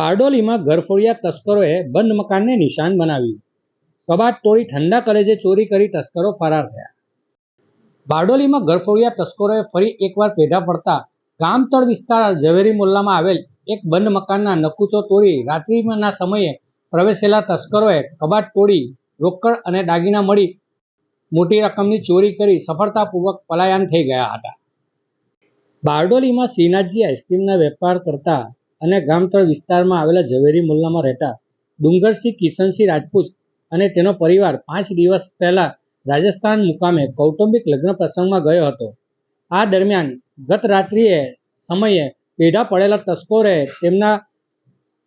બારડોલીમાં ઘરફોડિયા તસ્કરોએ બંધ મકાનને નિશાન બનાવ્યું. કબાટ તોડી ઠંડા કલેજે ચોરી કરી તસ્કરો ફરાર થયા. બારડોલીમાં ઘરફોડિયા તસ્કરોએ ફરી એકવાર પેઢા પડતા ગામતળ વિસ્તાર ઝવેરી મોલ્લામાં આવેલ એક બંધ મકાનના નકુચો તોડી રાત્રિના સમયે પ્રવેશેલા તસ્કરોએ કબાટ તોડી રોકડ અને દાગીના મળી મોટી રકમની ચોરી કરી સફળતાપૂર્વક પલાયન થઈ ગયા હતા. બારડોલીમાં શ્રીનાથજી આઈસ્ક્રીમના વેપાર કરતા અને ગામતળ વિસ્તારમાં આવેલા ઝવેરી મુલ્લામાં રહેતા ડુંગરસિંહ કિશનસિંહ રાજપૂત અને તેનો પરિવાર પાંચ દિવસ પહેલા રાજસ્થાન મુકામે કૌટુંબિક લગ્ન પ્રસંગમાં ગયો હતો. આ દરમિયાન ગત રાત્રિએ સમયે પેઢા પડેલા તસ્કરોએ તેમના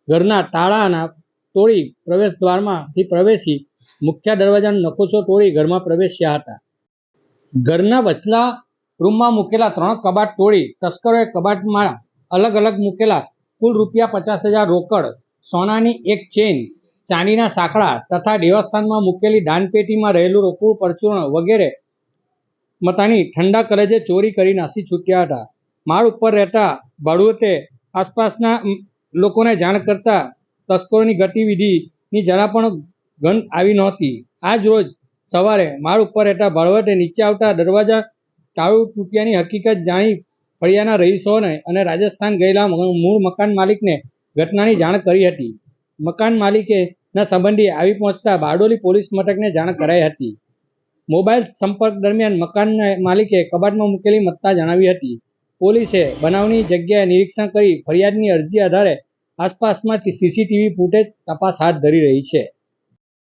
ઘરના તાળાના તોડી પ્રવેશ દ્વારમાંથી પ્રવેશી મુખ્ય દરવાજાનો નકોચો તોડી ઘરમાં પ્રવેશ્યા હતા. ઘરના વચલા રૂમમાં મૂકેલા ત્રણ કબાટ તોડી તસ્કરોએ કબાટમાં અલગ અલગ મૂકેલા કુલ રૂપિયા પચાસ હજાર રોકડ, સોનાની એક ચેન ચાંદીના સાંકળા તથા દેવસ્થાનમાં મૂકેલી દાનપેટીમાં રહેલું રોકડું પરચૂર્ણ વગેરે મતાની ઠંડા કલેજે ચોરી કરી નાસી છૂટ્યા હતા. માળ ઉપર રહેતા ભાડુતે આસપાસના લોકોને જાણ કરતા તસ્કરોની ગતિવિધિની જરા પણ ગંધ આવી નહોતી. આજ રોજ સવારે માળ ઉપર રહેતા ભાડવતે નીચે આવતા દરવાજા તાળું તૂટ્યાની હકીકત જાણી ફળિયાના રહીશોને અને રાજસ્થાન ગયેલા મૂળ મકાન માલિકને ઘટનાની જાણ કરી હતી. મકાન માલિકેના સંબંધી આવી પહોંચતા બારડોલી પોલીસ મથકને જાણ કરાઈ હતી. મોબાઈલ સંપર્ક દરમિયાન મકાનના માલિકે કબાટમાં મૂકેલી મત્તા જણાવી હતી. પોલીસે બનાવની જગ્યાએ નિરીક્ષણ કરી ફરિયાદની અરજી આધારે આસપાસમાં સીસીટીવી ફૂટેજ તપાસ હાથ ધરી રહી છે.